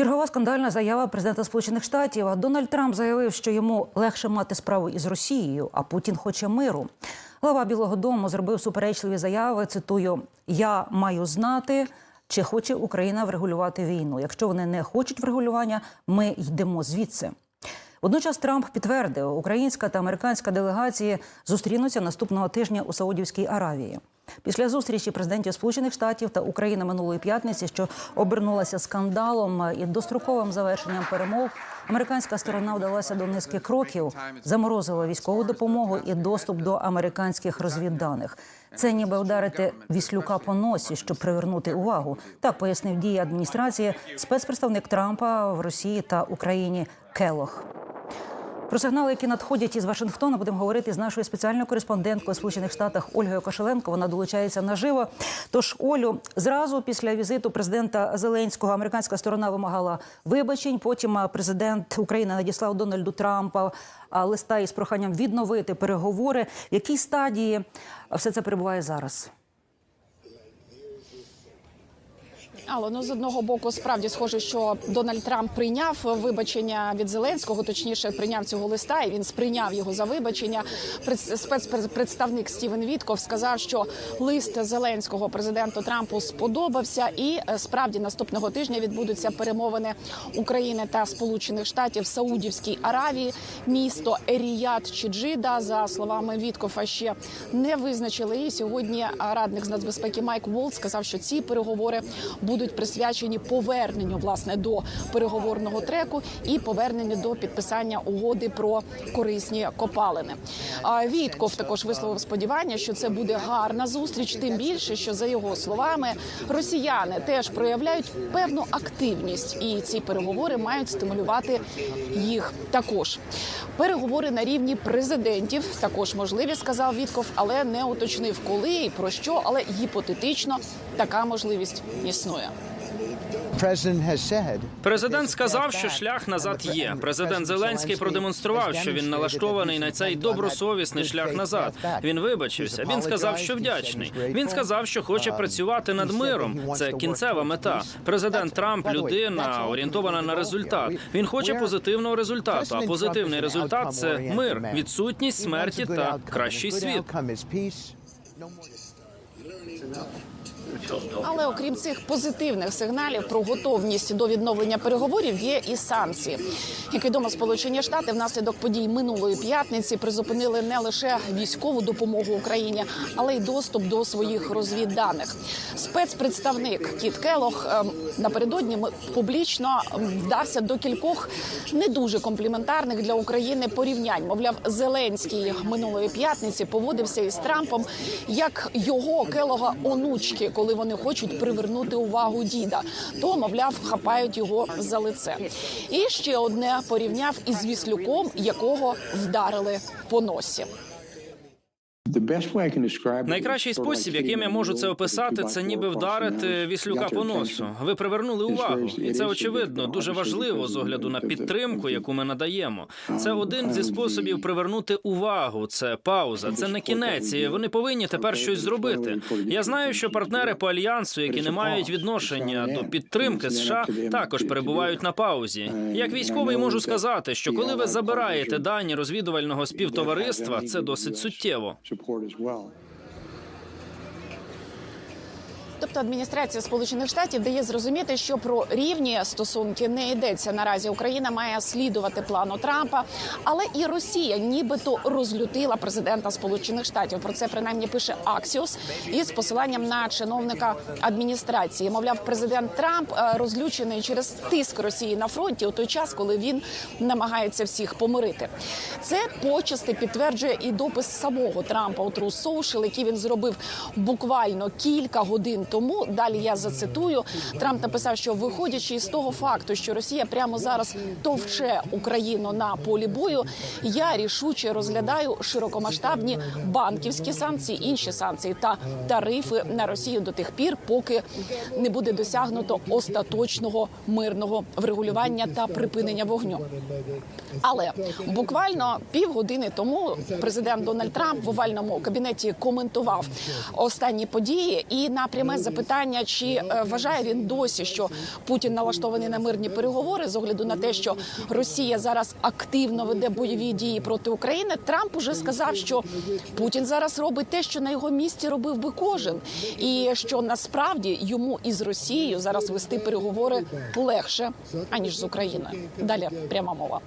Чергова скандальна заява президента Сполучених Штатів. Дональд Трамп заявив, що йому легше мати справу із Росією, а Путін хоче миру. Глава Білого Дому зробив суперечливі заяви. Цитую: Я маю знати, чи хоче Україна врегулювати війну. Якщо вони не хочуть врегулювання, ми йдемо звідси. Водночас Трамп підтвердив, українська та американська делегації зустрінуться наступного тижня у Саудівській Аравії. Після зустрічі президентів Сполучених Штатів та України минулої п'ятниці, що обернулася скандалом і достроковим завершенням перемов, американська сторона вдалася до низки кроків, заморозила військову допомогу і доступ до американських розвідданих. Це ніби вдарити віслюка по носі, щоб привернути увагу. Так пояснив дії адміністрації спецпредставник Трампа в Росії та Україні Келох. Про сигнали, які надходять із Вашингтона, будемо говорити з нашою спеціальною кореспонденткою Сполучених Штатах Ольгою Кошеленко. Вона долучається наживо. Тож, Олю, зразу після візиту президента Зеленського американська сторона вимагала вибачень. Потім президент України надіслав Дональду Трампа листа із проханням відновити переговори. В якій стадії все це перебуває зараз? Але ну з одного боку, справді схоже, що Дональд Трамп прийняв вибачення від Зеленського, точніше прийняв цього листа, і він сприйняв його за вибачення. Пред- Спецпредставник Стівен Вітков сказав, що лист Зеленського президенту Трампу сподобався, і е, справді наступного тижня відбудуться перемовини України та Сполучених Штатів в Саудівській Аравії. Місто Еріят чи Джида, за словами Віткофа, ще не визначили. І сьогодні радник з нацбезпеки Майк Волт сказав, що ці переговори будуть присвячені поверненню власне до переговорного треку і поверненню до підписання угоди про корисні копалини. А Вітков також висловив сподівання, що це буде гарна зустріч. Тим більше, що за його словами росіяни теж проявляють певну активність, і ці переговори мають стимулювати їх також. Переговори на рівні президентів також можливі, сказав Вітков, але не уточнив коли і про що, але гіпотетично така можливість існує. Президент сказав, що шлях назад є. Президент Зеленський продемонстрував, що він налаштований на цей добросовісний шлях назад. Він вибачився. Він сказав, що вдячний. Він сказав, що хоче працювати над миром. Це кінцева мета. Президент Трамп людина орієнтована на результат. Він хоче позитивного результату. А позитивний результат це мир, відсутність смерті та кращий світ. Але окрім цих позитивних сигналів про готовність до відновлення переговорів є і санкції. Як відомо, Сполучені Штати внаслідок подій минулої п'ятниці призупинили не лише військову допомогу Україні, але й доступ до своїх розвідданих. Спецпредставник Кіт Келох ем, напередодні публічно вдався до кількох не дуже компліментарних для України порівнянь. Мовляв, Зеленський минулої п'ятниці поводився із Трампом як його Келога онучки, коли вони хочуть привернути увагу діда. То мовляв, хапають його за лице. І ще одне порівняв із Віслюком, якого вдарили по носі. Найкращий спосіб, яким я можу це описати, це ніби вдарити віслюка по носу. Ви привернули увагу, і це очевидно дуже важливо з огляду на підтримку, яку ми надаємо. Це один зі способів привернути увагу. Це пауза, це не кінець. і Вони повинні тепер щось зробити. Я знаю, що партнери по альянсу, які не мають відношення до підтримки США, також перебувають на паузі. Як військовий можу сказати, що коли ви забираєте дані розвідувального співтовариства, це досить суттєво. support as well. Тобто адміністрація Сполучених Штатів дає зрозуміти, що про рівні стосунки не йдеться наразі. Україна має слідувати плану Трампа, але і Росія, нібито розлютила президента Сполучених Штатів. Про це принаймні пише Axios із посиланням на чиновника адміністрації. Мовляв, президент Трамп е, розлючений через тиск Росії на фронті у той час, коли він намагається всіх помирити. Це почасти підтверджує і допис самого Трампа у True Social, який він зробив буквально кілька годин тому. Далі я зацитую. Трамп написав, що виходячи із того факту, що Росія прямо зараз товче Україну на полі бою, я рішуче розглядаю широкомасштабні банківські санкції, інші санкції та тарифи на Росію до тих пір, поки не буде досягнуто остаточного мирного врегулювання та припинення вогню. Але буквально півгодини тому президент Дональд Трамп в овальному кабінеті коментував останні події і на пряме запитання, чи е, вважає він досі, що Путін налаштований на мирні переговори з огляду на те, що Росія зараз активно веде бойові дії проти України. Трамп уже сказав, що Путін зараз робить те, що на його місці робив би кожен, і що насправді йому із Росією зараз вести переговори легше аніж з Україною. Далі пряма мова.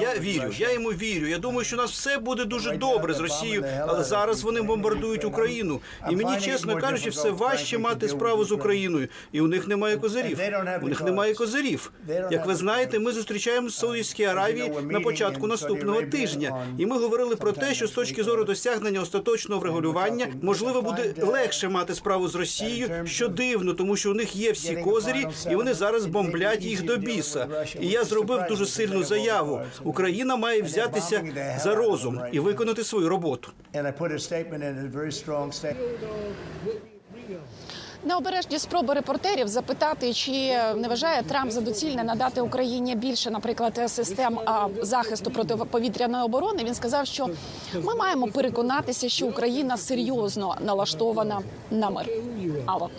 Я with вірю, я йому вірю. Я думаю, що у нас все буде дуже добре з Росією, але зараз вони бомбардують Україну. І мені, чесно кажучи, все важче мати справу з Україною. І у них немає козирів. У них немає козирів. Як ви знаєте, ми зустрічаємося в Саудівській Аравії на початку наступного тижня. І ми говорили про те, що з точки зору досягнення остаточного врегулювання можливо буде легше мати справу з Росією, що дивно, тому що у них є всі козирі, і вони зараз бомблять їх до біса. І я зробив дуже сильну заяву. Україна має взятися за розум і виконати свою роботу. Необережні спроби репортерів запитати, чи не вважає Трамп за доцільне надати Україні більше, наприклад, систем захисту протиповітряної оборони. Він сказав, що ми маємо переконатися, що Україна серйозно налаштована на мир. Алло.